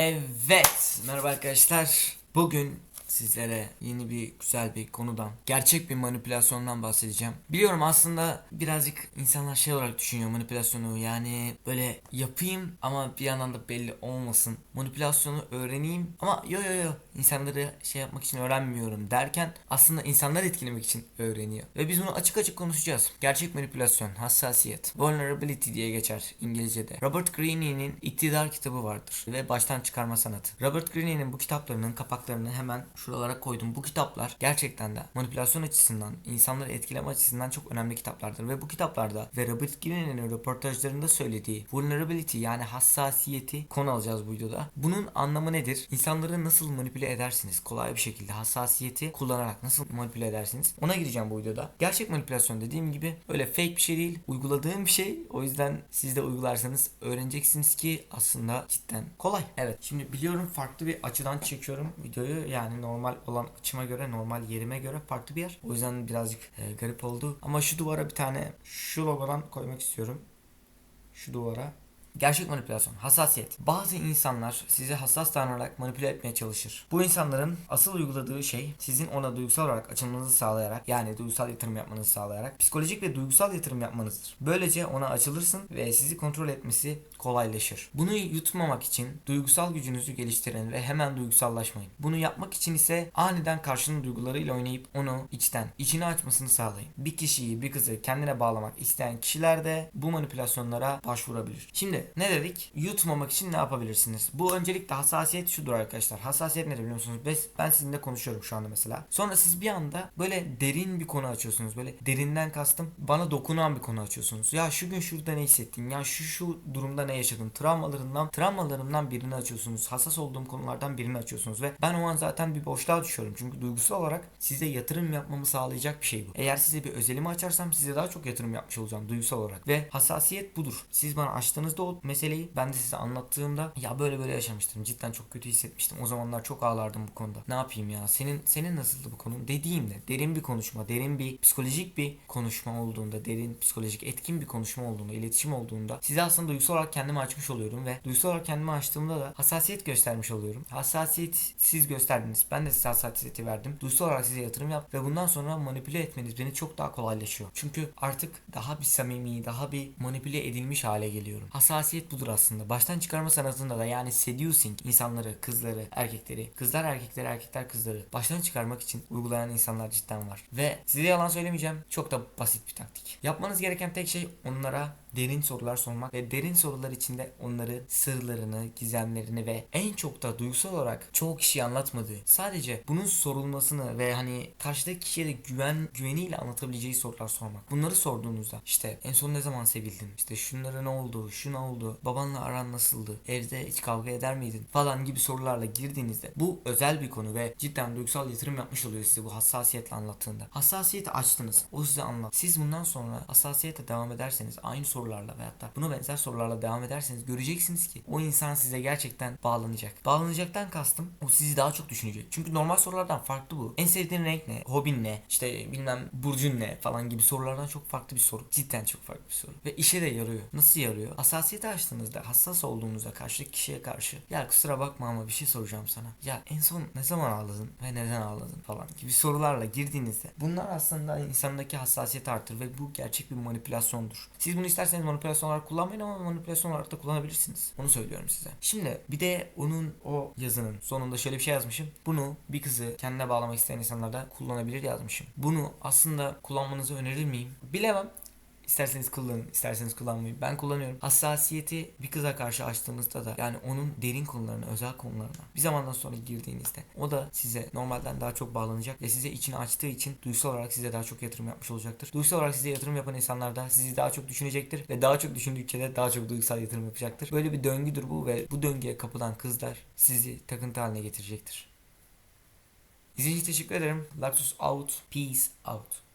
Evet, merhaba arkadaşlar. Bugün sizlere yeni bir güzel bir konudan, gerçek bir manipülasyondan bahsedeceğim. Biliyorum aslında birazcık insanlar şey olarak düşünüyor manipülasyonu. Yani böyle yapayım ama bir yandan da belli olmasın. Manipülasyonu öğreneyim ama yo yo yo insanları şey yapmak için öğrenmiyorum derken aslında insanları etkilemek için öğreniyor. Ve biz bunu açık açık konuşacağız. Gerçek manipülasyon, hassasiyet, vulnerability diye geçer İngilizce'de. Robert Greene'nin İktidar kitabı vardır ve baştan çıkarma sanatı. Robert Greene'nin bu kitaplarının kapaklarını hemen şuralara koydum. Bu kitaplar gerçekten de manipülasyon açısından, insanları etkileme açısından çok önemli kitaplardır ve bu kitaplarda ve Robert Greene'nin röportajlarında söylediği vulnerability yani hassasiyeti konu alacağız bu videoda. Bunun anlamı nedir? İnsanları nasıl manipüle edersiniz? Kolay bir şekilde hassasiyeti kullanarak nasıl manipüle edersiniz? Ona gireceğim bu videoda. Gerçek manipülasyon dediğim gibi öyle fake bir şey değil. Uyguladığım bir şey. O yüzden siz de uygularsanız öğreneceksiniz ki aslında cidden kolay. Evet. Şimdi biliyorum farklı bir açıdan çekiyorum videoyu. Yani normal olan açıma göre, normal yerime göre farklı bir yer. O yüzden birazcık e, garip oldu. Ama şu duvara bir tane şu logodan koymak istiyorum. Şu duvara Gerçek manipülasyon, hassasiyet. Bazı insanlar sizi hassas davranarak manipüle etmeye çalışır. Bu insanların asıl uyguladığı şey sizin ona duygusal olarak açılmanızı sağlayarak yani duygusal yatırım yapmanızı sağlayarak psikolojik ve duygusal yatırım yapmanızdır. Böylece ona açılırsın ve sizi kontrol etmesi kolaylaşır. Bunu yutmamak için duygusal gücünüzü geliştirin ve hemen duygusallaşmayın. Bunu yapmak için ise aniden karşının duygularıyla oynayıp onu içten, içini açmasını sağlayın. Bir kişiyi, bir kızı kendine bağlamak isteyen kişiler de bu manipülasyonlara başvurabilir. Şimdi ne dedik? Yutmamak için ne yapabilirsiniz? Bu öncelikle hassasiyet şudur arkadaşlar. Hassasiyet nedir biliyor musunuz? Ben- sizinle konuşuyorum şu anda mesela. Sonra siz bir anda böyle derin bir konu açıyorsunuz. Böyle derinden kastım bana dokunan bir konu açıyorsunuz. Ya şu gün şurada ne hissettin? Ya şu şu durumda ne yaşadın? Travmalarından, travmalarımdan birini açıyorsunuz. Hassas olduğum konulardan birini açıyorsunuz ve ben o an zaten bir boşluğa düşüyorum. Çünkü duygusal olarak size yatırım yapmamı sağlayacak bir şey bu. Eğer size bir özelimi açarsam size daha çok yatırım yapmış olacağım duygusal olarak. Ve hassasiyet budur. Siz bana açtığınızda o meseleyi ben de size anlattığımda ya böyle böyle yaşamıştım. Cidden çok kötü hissetmiştim. O zamanlar çok ağlardım bu konuda. Ne yapayım ya? Senin senin nasıldı bu konun? Dediğimde derin bir konuşma, derin bir psikolojik bir konuşma olduğunda, derin psikolojik etkin bir konuşma olduğunda, iletişim olduğunda size aslında duygusal olarak kendimi açmış oluyorum ve duygusal olarak kendimi açtığımda da hassasiyet göstermiş oluyorum. Hassasiyet siz gösterdiniz. Ben de size hassasiyeti verdim. Duygusal olarak size yatırım yap ve bundan sonra manipüle etmeniz beni çok daha kolaylaşıyor. Çünkü artık daha bir samimi, daha bir manipüle edilmiş hale geliyorum. Hassasiyet budur aslında. Baştan çıkarma sanatında da yani seducing insanları, kızları, erkekleri, kızlar erkekleri, erkekler kızları baştan çıkarmak için uygulayan insanlar cidden var. Ve size yalan söylemeyeceğim. Çok da basit bir taktik. Yapmanız gereken tek şey onlara derin sorular sormak ve derin sorular içinde onları sırlarını, gizemlerini ve en çok da duygusal olarak çoğu kişiye anlatmadığı sadece bunun sorulmasını ve hani karşıdaki kişiye de güven güveniyle anlatabileceği sorular sormak. Bunları sorduğunuzda işte en son ne zaman sevildin? İşte şunlara ne oldu? Şu ne oldu? Babanla aran nasıldı? Evde hiç kavga eder miydin? Falan gibi sorularla girdiğinizde bu özel bir konu ve cidden duygusal yatırım yapmış oluyor size bu hassasiyetle anlattığında. Hassasiyeti açtınız. O size anlat. Siz bundan sonra hassasiyete devam ederseniz aynı sorularla veyahut da buna benzer sorularla devam ederseniz göreceksiniz ki o insan size gerçekten bağlanacak. Bağlanacaktan kastım o sizi daha çok düşünecek. Çünkü normal sorulardan farklı bu. En sevdiğin renk ne? Hobin ne? İşte bilmem burcun ne? Falan gibi sorulardan çok farklı bir soru. Cidden çok farklı bir soru. Ve işe de yarıyor. Nasıl yarıyor? Hassasiyeti açtığınızda hassas olduğunuzda karşıdaki kişiye karşı ya kusura bakma ama bir şey soracağım sana. Ya en son ne zaman ağladın ve neden ağladın falan gibi sorularla girdiğinizde bunlar aslında insandaki hassasiyeti artır ve bu gerçek bir manipülasyondur. Siz bunu isterseniz manipülasyon olarak kullanmayın ama manipülasyon olarak da kullanabilirsiniz. Onu söylüyorum size. Şimdi bir de onun o yazının sonunda şöyle bir şey yazmışım. Bunu bir kızı kendine bağlamak isteyen insanlar da kullanabilir yazmışım. Bunu aslında kullanmanızı önerir miyim? Bilemem. İsterseniz kullanın, isterseniz kullanmayın. Ben kullanıyorum. Hassasiyeti bir kıza karşı açtığınızda da yani onun derin konularına, özel konularına bir zamandan sonra girdiğinizde o da size normalden daha çok bağlanacak ve size içini açtığı için duygusal olarak size daha çok yatırım yapmış olacaktır. Duygusal olarak size yatırım yapan insanlar da sizi daha çok düşünecektir ve daha çok düşündükçe de daha çok duygusal yatırım yapacaktır. Böyle bir döngüdür bu ve bu döngüye kapılan kızlar sizi takıntı haline getirecektir. İzlediğiniz için teşekkür ederim. Laxus out. Peace out.